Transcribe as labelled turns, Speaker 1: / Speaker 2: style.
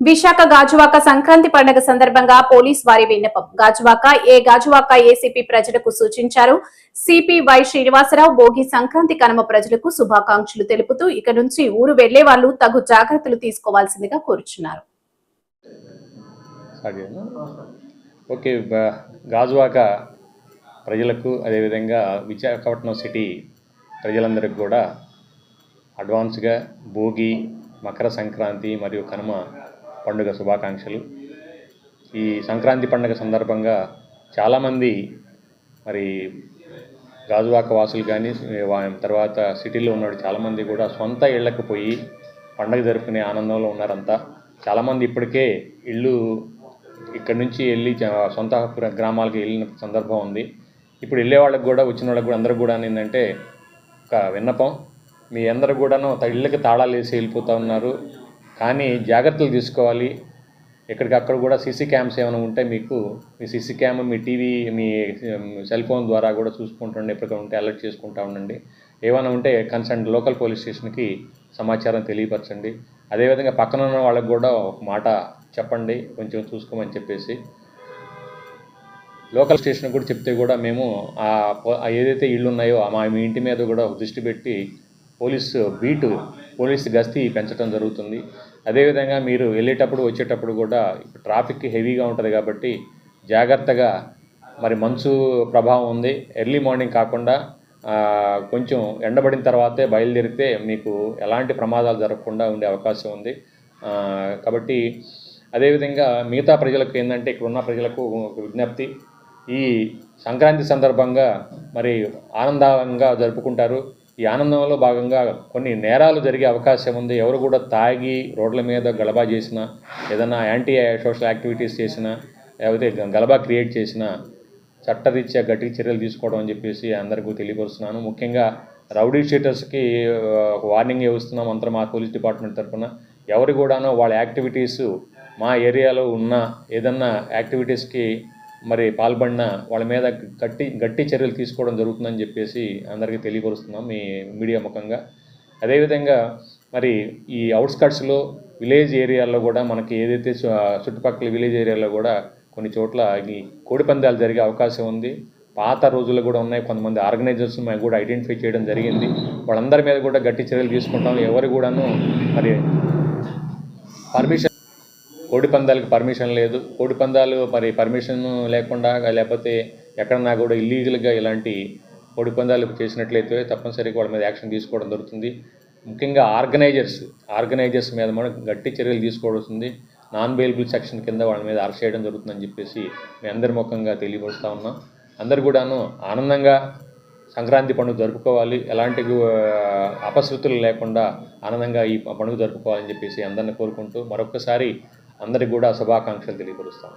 Speaker 1: విశాఖ గాజువాక సంక్రాంతి పండుగ సందర్భంగా పోలీస్ వారి విన్నపం. గాజువాక ఏ గాజువాక ఏసీపీ ప్రజలకు సూచించారు. సిపి వై శ్రీనివాసరావు భోగి సంక్రాంతి కనుమ ప్రజలకు శుభాకాంక్షలు తెలుపుతూ ఇక నుంచి ఊరు వెళ్ళే వాళ్ళు తగు జాగ్రత్తలు తీసుకోవాల్సిందిగా కోరుచున్నారు.
Speaker 2: ఓకే గాజువాక ప్రజలకు అదేవిధంగా విశాఖపట్నం సిటీ ప్రజలందరికీ కూడా అడ్వాన్స్గా భోగి మకర సంక్రాంతి మరియు కనుమ పండుగ శుభాకాంక్షలు. ఈ సంక్రాంతి పండుగ సందర్భంగా చాలామంది మరి గాజువాక వాసులు కానీ తర్వాత సిటీలో ఉన్న చాలామంది కూడా సొంత ఇళ్ళకు పోయి పండగ జరుపుకునే ఆనందంలో ఉన్నారంతా. చాలామంది ఇప్పటికే ఇల్లు ఇక్కడ నుంచి వెళ్ళి సొంత గ్రామాలకు వెళ్ళిన సందర్భం ఉంది. ఇప్పుడు వెళ్ళే వాళ్ళకి కూడా వచ్చిన వాళ్ళకి కూడా అందరికి కూడా ఏంటంటే ఒక విన్నపం. మీ అందరూ కూడాను ఇళ్ళకి తాళాలు వేసి వెళ్ళిపోతూ ఉన్నారు. కానీ జాగ్రత్తలు తీసుకోవాలి. ఎక్కడికక్కడ కూడా సీసీ క్యామ్స్ ఏమైనా ఉంటే మీకు మీ సీసీ క్యామ్ మీ టీవీ మీ సెల్ ఫోన్ ద్వారా కూడా చూసుకుంటుండే ఎప్పటికైనా ఉంటే అలర్ట్ చేసుకుంటూ ఉండండి. ఏమైనా ఉంటే కన్సర్న్ లోకల్ పోలీస్ స్టేషన్కి సమాచారం తెలియపరచండి. అదేవిధంగా పక్కన ఉన్న వాళ్ళకి కూడా ఒక మాట చెప్పండి. కొంచెం చూసుకోమని చెప్పేసి. లోకల్ స్టేషన్ కూడా చెప్తే కూడా మేము ఆ ఏదైతే ఇళ్ళు ఉన్నాయో ఆ మా మీ ఇంటి మీద కూడా దృష్టి పెట్టి పోలీసు బీటు పోలీస్ గస్తీ పెంచడం జరుగుతుంది. అదేవిధంగా మీరు వెళ్ళేటప్పుడు వచ్చేటప్పుడు కూడా ట్రాఫిక్ హెవీగా ఉంటుంది కాబట్టి జాగ్రత్తగా మరి మంచు ప్రభావం ఉంది. ఎర్లీ మార్నింగ్ కాకుండా కొంచెం ఎండబడిన తర్వాతే బయలుదేరితే మీకు ఎలాంటి ప్రమాదాలు జరగకుండా ఉండే అవకాశం ఉంది. కాబట్టి అదేవిధంగా మిగతా ప్రజలకు ఏంటంటే ఇక్కడ ఉన్న ప్రజలకు ఒక విజ్ఞప్తి. ఈ సంక్రాంతి సందర్భంగా మరి ఆనందంగా జరుపుకుంటారు. ఈ ఆనందంలో భాగంగా కొన్ని నేరాలు జరిగే అవకాశం ఉంది. ఎవరు కూడా తాగి రోడ్ల మీద గలబా చేసినా ఏదైనా యాంటీ సోషల్ యాక్టివిటీస్ చేసినా లేకపోతే గలబా క్రియేట్ చేసినా చట్టరీత్యా గట్టి చర్యలు తీసుకోవడం అని చెప్పేసి అందరికీ తెలియపరుస్తున్నాను. ముఖ్యంగా రౌడీ షీటర్స్కి ఒక వార్నింగ్ ఇస్తున్నాం అంతా మా పోలీస్ డిపార్ట్మెంట్ తరఫున. ఎవరు కూడాను వాళ్ళ యాక్టివిటీస్ మా ఏరియాలో ఉన్న ఏదన్నా యాక్టివిటీస్కి మరి పాల్పడిన వాళ్ళ మీద గట్టి గట్టి చర్యలు తీసుకోవడం జరుగుతుందని చెప్పేసి అందరికీ తెలియపరుస్తున్నాం మీ మీడియా ముఖంగా. అదేవిధంగా మరి ఈ అవుట్స్కట్స్లో విలేజ్ ఏరియాల్లో కూడా మనకి ఏదైతే చుట్టుపక్కల విలేజ్ ఏరియాలో కూడా కొన్ని చోట్ల ఈ కోడి పందాలు జరిగే అవకాశం ఉంది. పాత రోజుల్లో కూడా ఉన్నాయి. కొంతమంది ఆర్గనైజర్స్ మేము కూడా ఐడెంటిఫై చేయడం జరిగింది. వాళ్ళందరి మీద కూడా గట్టి చర్యలు తీసుకుంటాం. ఎవరు కూడాను మరి పర్మిషన్ ఓడిపందాలకు పర్మిషన్ లేదు. ఓడిపందాలు మరి పర్మిషన్ లేకుండా లేకపోతే ఎక్కడన్నా కూడా ఇల్లీగల్గా ఇలాంటి ఓడిపందాలు చేసినట్లయితే తప్పనిసరిగా వాళ్ళ మీద యాక్షన్ తీసుకోవడం జరుగుతుంది. ముఖ్యంగా ఆర్గనైజర్స్ ఆర్గనైజర్స్ మీద మనం గట్టి చర్యలు తీసుకోవాల్సింది నాన్ బెయిలబుల్ సెక్షన్ కింద వాళ్ళ మీద అరెస్ట్ చేయడం జరుగుతుందని చెప్పేసి మీ అందరి ముఖంగా తెలియపరుస్తూ ఉన్నాం. అందరు కూడాను ఆనందంగా సంక్రాంతి పండుగ జరుపుకోవాలి. ఎలాంటి అపశృతులు లేకుండా ఆనందంగా ఈ పండుగ జరుపుకోవాలని చెప్పేసి అందరిని కోరుకుంటూ మరొకసారి అందరికి కూడా శుభాకాంక్షలు తెలియపరుస్తాం